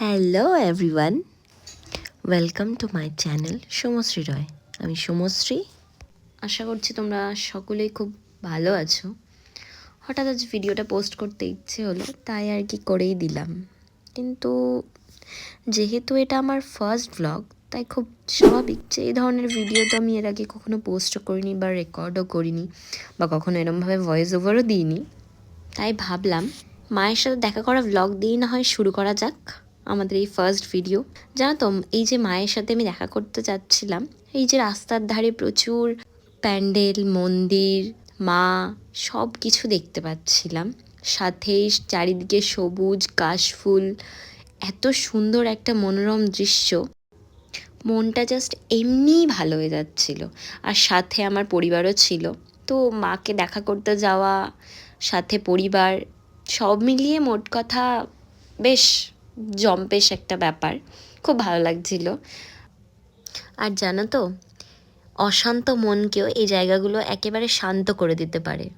Hello everyone welcome to my channel Somshree Roy আমি সোমশ্রী আশা করছি তোমরা সকলেই খুব ভালো আছো। হঠাৎ আজ ভিডিওটা পোস্ট করতে ইচ্ছে হলো, তাই আর কি করেই দিলাম। কিন্তু যেহেতু এটা আমার ফার্স্ট ব্লগ তাই খুব স্বাভাবিক যে এই ধরনের ভিডিও তো আমি এর আগে কখনো পোস্টও করিনি বা রেকর্ডও করিনি, বা কখনো এরমভাবে ভয়েস ওভারও দিইনি। তাই ভাবলাম, মায়ের সাথে দেখা করা ব্লগ দিয়েই না হয় শুরু করা যাক। আমাদের এই ফার্স্ট ভিডিও জানো তো, এই যে মায়ের সাথে আমি দেখা করতে যাচ্ছিলাম, এই যে রাস্তার ধারে প্রচুর প্যান্ডেল, মন্দির, মা সব কিছু দেখতে পাচ্ছিলাম। সাথে চারিদিকে সবুজ, কাশফুল, এত সুন্দর একটা মনোরম দৃশ্য। মনটা জাস্ট এমনিই ভালো হয়ে যাচ্ছিল। আর সাথে আমার পরিবারও ছিল। তো মাকে দেখা করতে যাওয়া, সাথে পরিবার, সব মিলিয়ে মোট কথা বেশ জম্পেশ একটা ব্যাপার। খুব ভালো লাগছিল। আর জানো তো, অশান্ত মনকেও এই জায়গাগুলো একেবারে শান্ত করে দিতে পারে।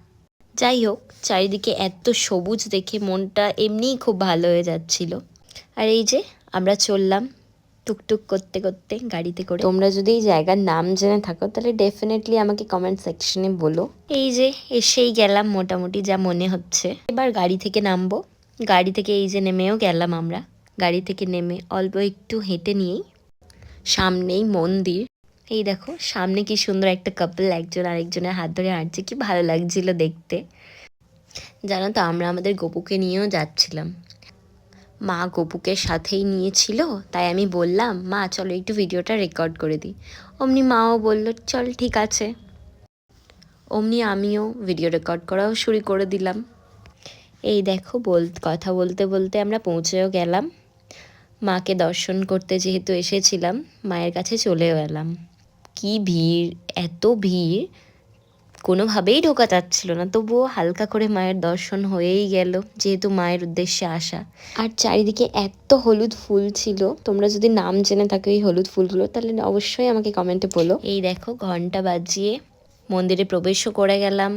যাই হোক, চারিদিকে এত সবুজ দেখে মনটা এমনিই খুব ভালো হয়ে যাচ্ছিল। আর এই যে, আমরা চললাম টুকটুক করতে করতে গাড়িতে করে। তোমরা যদি এই জায়গার নাম জেনে থাকো, তাহলে ডেফিনেটলি আমাকে কমেন্ট সেকশনে বলো। এই যে, এসেই গেলাম মোটামুটি যা মনে হচ্ছে। এবার গাড়ি থেকে নামবো। গাড়ি থেকে এই যে নেমেও গেলাম আমরা। গাড়ি থেকে নেমে অল্প একটু হেঁটে নিয়েই সামনেই মন্দির। এই দেখো, সামনে কি সুন্দর একটা কাপল একজন আরেকজনের হাত ধরে হাঁটছে, কি ভালো লাগছিল দেখতে। জানো তো, আমরা আমাদের গপুকে নিয়েও যাচ্ছিলাম। মা গপুকে সাথেই নিয়েছিল, তাই আমি বললাম, মা, চলো একটু ভিডিওটা রেকর্ড করে দিই। অমনি মাও বলল, চল, ঠিক আছে। অমনি আমিও ভিডিও রেকর্ড করাও শুরু করে দিলাম। এই দেখো বল, কথা বলতে বলতে আমরা পৌঁছেও গেলাম। মাকে দর্শন করতে যেহেতু এসেছিলাম, মায়ের কাছে চলেও এলাম। কি ভিড়, এত ভিড়। কোনোভাবেই ঢোকা যাচ্ছিল না, তবুও হালকা করে মায়ের দর্শন হয়েই গেল, যেহেতু মায়ের উদ্দেশ্যে আসা। আর চারিদিকে এত হলুদ ফুল ছিল, তোমরা যদি নাম জেনে থাকো এই হলুদ ফুলগুলো, তাহলে অবশ্যই আমাকে কমেন্টে বলো। এই দেখো ঘণ্টা বাজিয়ে মন্দিরে প্রবেশও করে গেলাম।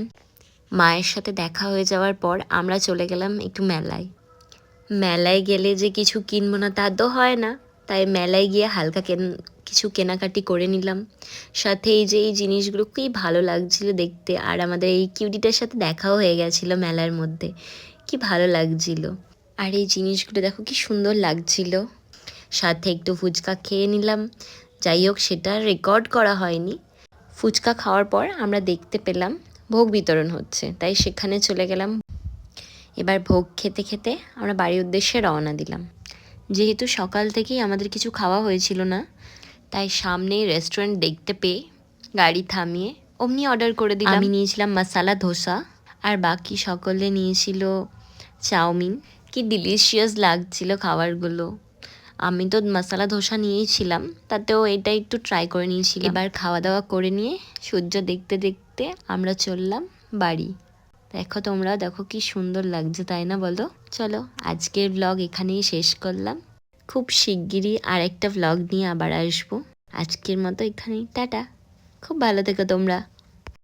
মায়ের সাথে দেখা হয়ে যাওয়ার পর আমরা চলে গেলাম একটু মেলায়। মেলায় গেলে যে কিছু কিনবো না তা তো হয় না। তাই মেলায় গিয়ে হালকা কেন, কিছু কেনাকাটি করে নিলাম। সাথে এই যে এই জিনিসগুলো খুবই ভালো লাগছিল দেখতে। আর আমাদের এই কিউটিটার সাথে দেখাও হয়ে গেছিল মেলার মধ্যে। কি ভালো লাগছিল। আর এই জিনিসগুলো দেখো কি সুন্দর লাগছিল। সাথে একটু ফুচকা খেয়ে নিলাম। যাই হোক, সেটা রেকর্ড করা হয়নি। ফুচকা খাওয়ার পর আমরা দেখতে পেলাম ভোগ বিতরণ হচ্ছে। তাই সেখানে চলে গেলাম। এবার ভোগ খেতে খেতে আমরা বাড়ির উদ্দেশ্যে রওনা দিলাম। যেহেতু সকাল থেকেই আমাদের কিছু খাওয়া হয়েছিল না, তাই সামনেই রেস্টুরেন্ট দেখতে পেয়ে গাড়ি থামিয়ে অমনি অর্ডার করে দিলাম। আমি নিয়েছিলাম মশালা ধোসা আর বাকি সকলে নিয়েছিল চাউমিন। কি ডিলিশিয়াস লাগছিল খাবারগুলো। আমি তো মশলা ধোসা নিয়েছিলাম, তাতেও এটা একটু ট্রাই করে নিয়েছিলাম। এবার খাওয়া দাওয়া করে নিয়ে সূর্য দেখতে দেখতে আমরা চললাম বাড়ি। দেখো তোমরা, দেখো কি সুন্দর লাগছে, তাই না বলো? চলো, আজকের ব্লগ এখানেই শেষ করলাম। খুব শিগগিরই আর একটা ব্লগ নিয়ে আবার আসব। আজকের মতো এখানেই, টাটা। খুব ভালো থেকো তোমরা।